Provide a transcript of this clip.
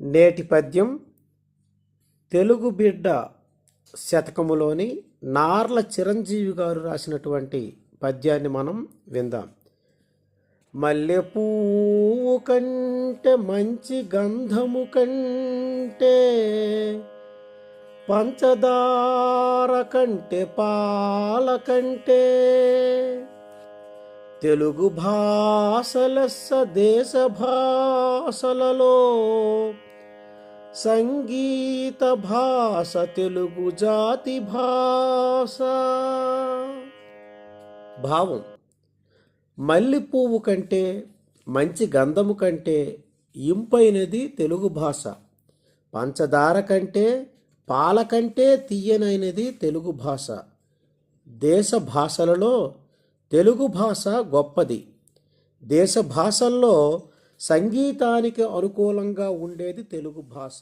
నేటి పద్యం తెలుగు బిడ్డ శతకములోని నార్ల చిరంజీవి గారు రాసినటువంటి పద్యాన్ని మనం విందాం. మల్లెపూవు కంటే మంచి గంధము కంటే పంచదార కంటే పాల కంటే తెలుగు భాషల దేశ భాషలలో సంగీత భాష తెలుగు జాతి భాష. భావం మల్లెపువ్వు కంటే మంచి గంధము కంటే ఇంపైనది తెలుగు భాష. పంచదార కంటే పాల కంటే తీయనైనది తెలుగు భాష. దేశ భాషలలో తెలుగు భాష గొప్పది. దేశ భాషల్లో సంగీతానికి అనుకూలంగా ఉండేది తెలుగు భాష.